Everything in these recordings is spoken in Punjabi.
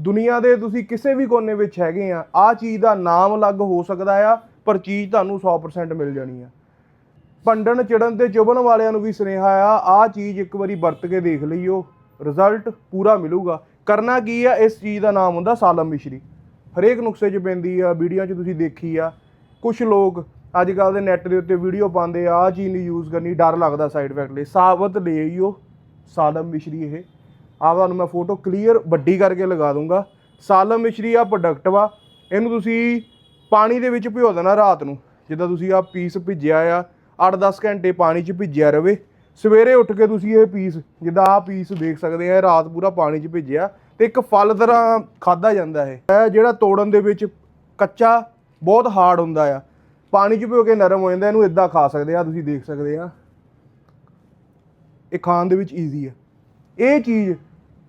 ਦੁਨੀਆ ਦੇ ਤੁਸੀਂ ਕਿਸੇ ਵੀ ਕੋਨੇ ਵਿੱਚ ਹੈਗੇ ਆ ਆ ਚੀਜ਼ ਦਾ ਨਾਮ ਅਲੱਗ ਹੋ ਸਕਦਾ ਆ, ਪਰ ਚੀਜ਼ ਤੁਹਾਨੂੰ 100% ਮਿਲ ਜਾਣੀ ਆ। ਭੰਡਣ, ਚੜਨ ਤੇ ਚੁਬਣ ਵਾਲਿਆਂ ਨੂੰ ਵੀ ਸੁਨੇਹਾ ਆ ਆ ਚੀਜ਼ ਇੱਕ ਵਾਰੀ ਵਰਤ ਕੇ ਦੇਖ ਲਈਓ ਰਿਜ਼ਲਟ ਪੂਰਾ ਮਿਲੂਗਾ। ਕਰਨਾ ਕੀ ਆ, ਇਸ ਚੀਜ਼ ਦਾ ਨਾਮ ਹੁੰਦਾ ਸਾਲਮ ਮਿਸ਼ਰੀ। ਹਰੇਕ ਨੁਕਸੇ 'ਚ ਪੈਂਦੀ ਆ, ਵੀਡੀਓ 'ਚ ਤੁਸੀਂ ਦੇਖੀ ਆ ਕੁਝ ਲੋਕ ਅੱਜ ਕੱਲ ਦੇ ਨੈੱਟ ਦੇ ਉੱਤੇ ਵੀਡੀਓ ਪਾਉਂਦੇ ਆ ਆ ਚੀਜ਼ ਨਹੀਂ ਯੂਜ਼ ਕਰਨੀ, ਡਰ ਲੱਗਦਾ ਸਾਈਡ ਇਫੈਕਟ ਲਈ। ਸਾਬਤ ਲੈ ਆਈਓ, ਸਾਲਮ ਮਿਸ਼ਰੀ ਇਹ। ਆ ਤੁਹਾਨੂੰ ਮੈਂ ਫੋਟੋ ਕਲੀਅਰ ਵੱਡੀ ਕਰਕੇ ਲਗਾ ਦੂੰਗਾ। ਸਾਲਮ ਮਿਸ਼ਰੀ ਆ ਪ੍ਰੋਡਕਟ ਵਾ। ਇਹਨੂੰ ਤੁਸੀਂ ਪਾਣੀ ਦੇ ਵਿੱਚ ਭਿਓ ਦੇਣਾ ਰਾਤ ਨੂੰ। ਜਿੱਦਾਂ ਤੁਸੀਂ ਆ ਪੀਸ ਭਿੱਜਿਆ ਆ 8-10 ਘੰਟੇ ਪਾਣੀ 'ਚ ਭਿੱਜਿਆ ਰਵੇ। ਸਵੇਰੇ ਉੱਠ ਕੇ ਤੁਸੀਂ ਇਹ ਪੀਸ ਜਿੱਦਾਂ ਆ ਪੀਸ ਦੇਖ ਸਕਦੇ ਆ ਰਾਤ ਪੂਰਾ ਪਾਣੀ 'ਚ ਭਿੱਜਿਆ ਤੇ ਇੱਕ ਫਲ ਤਰ੍ਹਾਂ ਖਾਦਾ ਜਾਂਦਾ ਹੈ ਇਹ ਜਿਹੜਾ ਤੋੜਨ ਦੇ ਵਿੱਚ ਕੱਚਾ, ਬਹੁਤ ਹਾਰਡ ਹੁੰਦਾ ਆ। ਪਾਣੀ 'ਚ ਭਿਓ ਕੇ ਨਰਮ ਹੋ ਜਾਂਦਾ, ਇਹਨੂੰ ਇਦਾਂ ਖਾ ਸਕਦੇ ਆ, ਤੁਸੀਂ ਦੇਖ ਸਕਦੇ ਆ। ਇਹ ਖਾਣ ਦੇ ਵਿੱਚ ਈਜ਼ੀ ਆ। ਇਹ ਚੀਜ਼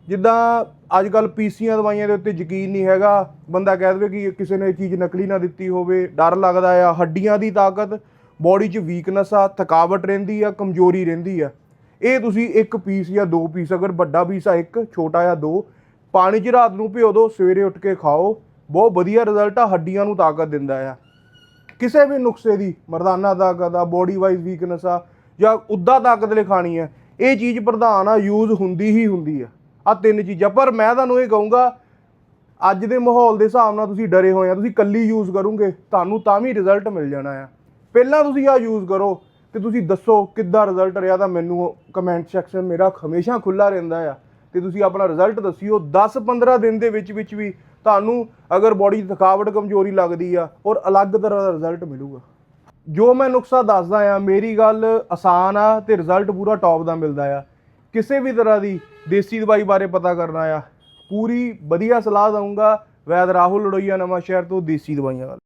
ਜਿੱਦਾਂ ਅੱਜ ਕੱਲ ਪੀਸੀਆਂ ਦਵਾਈਆਂ ਦੇ ਉੱਤੇ ਯਕੀਨ ਨਹੀਂ ਹੈਗਾ, ਬੰਦਾ ਕਹਿ ਦੇਵੇ ਕਿ ਕਿਸੇ ਨੇ ਇਹ ਚੀਜ਼ ਨਕਲੀ ਨਾ ਦਿੱਤੀ ਹੋਵੇ, ਡਰ ਲੱਗਦਾ ਆ, ਹੱਡੀਆਂ ਦੀ ਤਾਕਤ ਬੋਡੀ 'ਚ ਵੀਕਨੈਸ ਆ, ਥਕਾਵਟ ਰਹਿੰਦੀ ਆ, ਕਮਜ਼ੋਰੀ ਰਹਿੰਦੀ ਆ। ਇਹ ਤੁਸੀਂ ਇੱਕ ਪੀਸ ਜਾਂ ਦੋ ਪੀਸ, ਅਗਰ ਵੱਡਾ ਪੀਸ ਆ ਇੱਕ, ਛੋਟਾ ਜਾਂ ਦੋ, ਪਾਣੀ 'ਚ ਰਾਤ ਨੂੰ ਭਿਓ ਦਿਓ ਸਵੇਰੇ ਉੱਠ ਕੇ ਖਾਓ, ਬਹੁਤ ਵਧੀਆ ਰਿਜ਼ਲਟ ਆ, ਹੱਡੀਆਂ ਨੂੰ ਤਾਕਤ ਦਿੰਦਾ ਆ। ਕਿਸੇ ਵੀ ਨੁਕਸੇ ਦੀ, ਮਰਦਾਨਾ ਤਾਕਤ ਆ ਬੋਡੀ ਵਾਈਜ਼ ਵੀਕਨੈਸ ਆ, ਜਾਂ ਉੱਦਾਂ ਤਾਕਤ ਲਈ ਖਾਣੀ ਆ, ਇਹ ਚੀਜ਼ ਪ੍ਰਧਾਨ ਆ ਯੂਜ਼ ਹੁੰਦੀ ਹੀ ਹੁੰਦੀ ਆ। ਆ ਤਿੰਨ ਚੀਜ਼ਾਂ। ਪਰ ਮੈਂ ਤੁਹਾਨੂੰ ਇਹ ਕਹੂੰਗਾ, ਅੱਜ ਦੇ ਮਾਹੌਲ ਦੇ ਹਿਸਾਬ ਨਾਲ ਤੁਸੀਂ ਡਰੇ ਹੋਏ ਆ, ਤੁਸੀਂ ਕੱਲੀ ਯੂਜ਼ ਕਰੋਗੇ, ਤੁਹਾਨੂੰ ਤਾਂ ਵੀ ਰਿਜ਼ਲਟ ਮਿਲ ਜਾਣਾ ਆ। ਪਹਿਲਾਂ ਤੁਸੀਂ ਆ ਯੂਜ਼ ਕਰੋ ਤੇ ਤੁਸੀਂ ਦੱਸੋ ਕਿੱਦਾਂ ਰਿਜ਼ਲਟ ਰਿਹਾ ਤਾਂ ਮੈਨੂੰ ਕਮੈਂਟ ਸੈਕਸ਼ਨ ਮੇਰਾ ਹਮੇਸ਼ਾ ਖੁੱਲਾ ਰਹਿੰਦਾ ਆ। ਤੇ ਤੁਸੀਂ ਆਪਣਾ ਰਿਜ਼ਲਟ ਦੱਸਿਓ 10-15 ਦਿਨ ਦੇ ਵਿੱਚ ਵਿੱਚ ਵੀ ਤੁਹਾਨੂੰ ਅਗਰ ਬੋਡੀ ਥਕਾਵਟ, ਕਮਜ਼ੋਰੀ ਲੱਗਦੀ ਆ, ਔਰ ਅਲੱਗ ਤਰ੍ਹਾਂ ਦਾ ਰਿਜ਼ਲਟ ਮਿਲੂਗਾ। ਜੋ ਮੈਂ ਨੁਕਸਾ ਦੱਸਦਾ ਆ, ਮੇਰੀ ਗੱਲ ਆਸਾਨ ਆ ਤੇ ਰਿਜ਼ਲਟ ਪੂਰਾ ਟੌਪ ਦਾ ਮਿਲਦਾ ਆ। ਕਿਸੇ ਵੀ ਤਰ੍ਹਾਂ ਦੀ ਦੇਸੀ ਦਵਾਈ ਬਾਰੇ ਪਤਾ ਕਰਨਾ ਆ ਪੂਰੀ ਵਧੀਆ ਸਲਾਹ ਦਊਂਗਾ। ਵੈਦ ਰਾਹੁਲ ਲੜੋਈਆ ਨਵਾਂ ਸ਼ਹਿਰ ਤੋਂ ਦੇਸੀ ਦਵਾਈਆਂ ਵਾਲੇ।